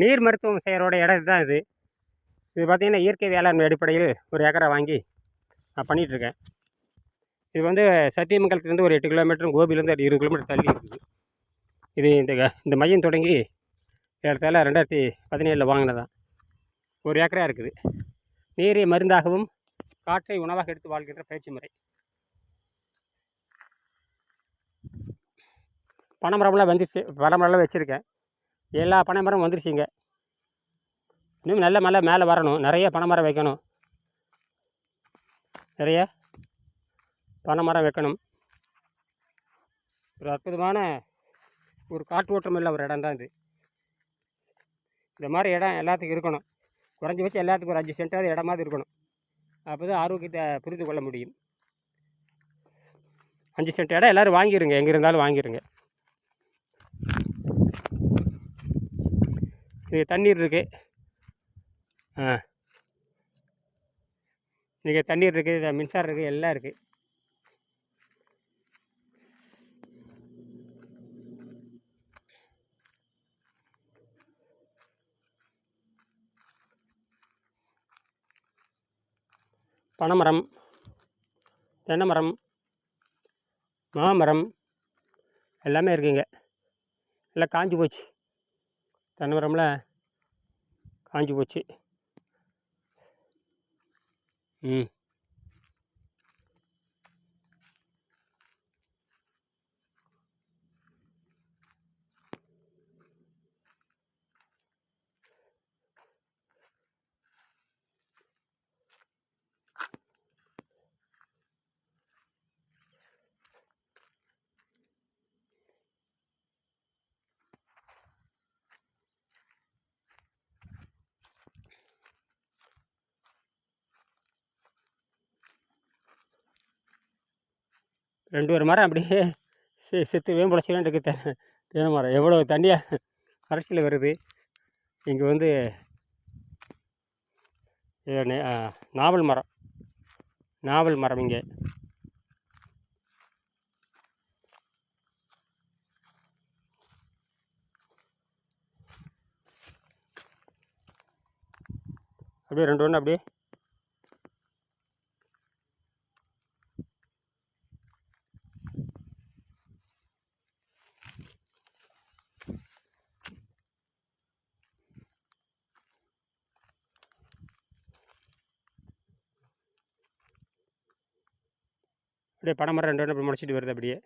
நீர் மருத்துவம் செய்கிறோட இடம் தான் இது. இது பார்த்திங்கன்னா இயற்கை வேளாண்மை அடிப்படையில் ஒரு ஏக்கரை வாங்கி நான் பண்ணிகிட்ருக்கேன் இது வந்து சத்தியமங்கலத்துலேருந்து ஒரு எட்டு கிலோமீட்டரும் கோபிலேருந்து ஒரு இருபது கிலோமீட்டர் தள்ளி இருக்குது. இது இந்த இந்த மையம் தொடங்கி ஏறத்தாழ ரெண்டாயிரத்தி பதினேழில் வாங்கினதான் ஒரு ஏக்கரா இருக்குது. நீரை மருந்தாகவும் காற்றை உணவாக எடுத்து வாழ்கின்ற பயிற்சி முறை. பனைமரம்லாம் வந்துச்சு பனைமரம்லாம் வச்சுருக்கேன். எல்லா பனை மரமும் வந்துருச்சுங்க. இன்னும் நல்ல மழை மேலே வரணும். நிறைய பனை மரம் வைக்கணும். நிறைய பனை மரம் வைக்கணும். ஒரு அற்புதமான ஒரு காற்று ஓட்டம் இல்லை ஒரு இடம் தான் இது. இந்த மாதிரி இடம் எல்லாத்துக்கும் இருக்கணும். குறைஞ்சி வச்சு எல்லாத்துக்கும் ஒரு அஞ்சு சென்டாவது இடமாவது இருக்கணும். அப்போ தான் ஆரோக்கியத்தை புரிந்து கொள்ள முடியும். அஞ்சு சென்ட் இடம் எல்லோரும் வாங்கிருங்க. எங்கே இருந்தாலும் வாங்கிருங்க. இங்கே தண்ணீர் இருக்குது ஆ. இங்கே தண்ணீர் இருக்குது மின்சாரம் இருக்குது எல்லாம் இருக்குது பனைமரம் தென்னைமரம் மாமரம் எல்லாமே இருக்குங்க. எல்லாம் காஞ்சி போச்சு. தென்னை மரம்லாம் காஞ்சி போச்சு. ம். ரெண்டு ஒரு மரம் அப்படியே செ செத்து வேம்புழைச்சிலாம் இருக்குது தெ தென்னை மரம். எவ்வளோ தண்ணியாக அரசியல் வருது. இங்கே வந்து நாவல் மரம். நாவல் மரம் இங்கே. அப்படியே ரெண்டு ஒன்று அப்படியே அப்படியே படம் மரம் ரெண்டு ரெண்டு அப்படி முளைச்சிட்டு வருது அப்படியே.